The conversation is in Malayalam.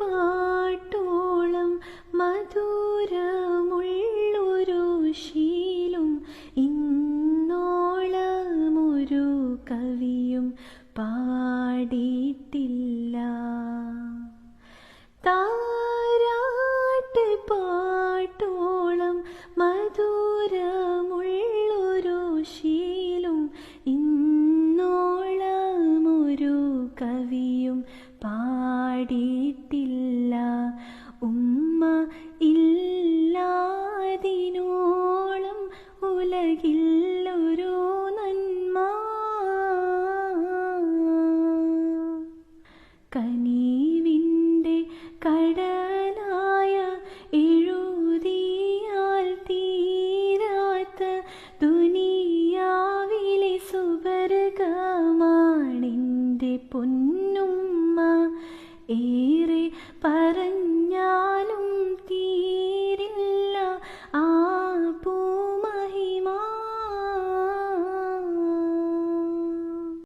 പാട്ടോളം മധുരമുള്ളൊരു ശീലും ഇന്നോളമൊരു കവിയും പാടിയിട്ടില്ല. താരാട്ട് പാട്ടോ കവിയും പാടിയിട്ടില്ല. ഉമ്മ ഇല്ലാതിനോളം ഉലകില്ലൊരു നന്മ. കനീവിന്റെ കടലായ എഴുതിയാൽ തീരാത്ത ദുനിയാവിലെ സുവർഗമാണെന്റെ പൊന്നുമ്മ പറ